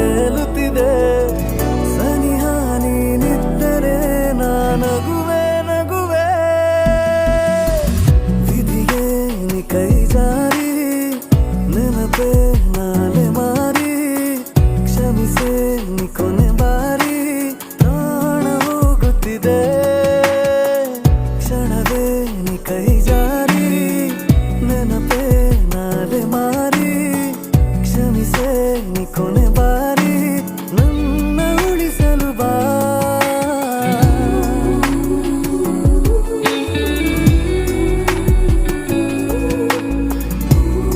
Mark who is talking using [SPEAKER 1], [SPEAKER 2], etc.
[SPEAKER 1] ತೇಲುತ್ತಿದೆ ಸನಿಹ ನೀನಿದ್ದರೆ ನಾನಗುವೆ, ನಗುವೆ. ವಿಧಿಗೆ ನೀ ಕೈ ಜಾರಿ, ನೆನಪೆ ನಾಲೆ ಮಾರಿ. ಕ್ಷಮಿಸೆ ನೀ ಕೊನೆ ಬಾರಿ, ಪ್ರಾಣ ಹೋಗುತ್ತಿದೆ. ಕ್ಷಣವೇ ನೀ ಕೈ গেছে নিকোনে বাড়ি।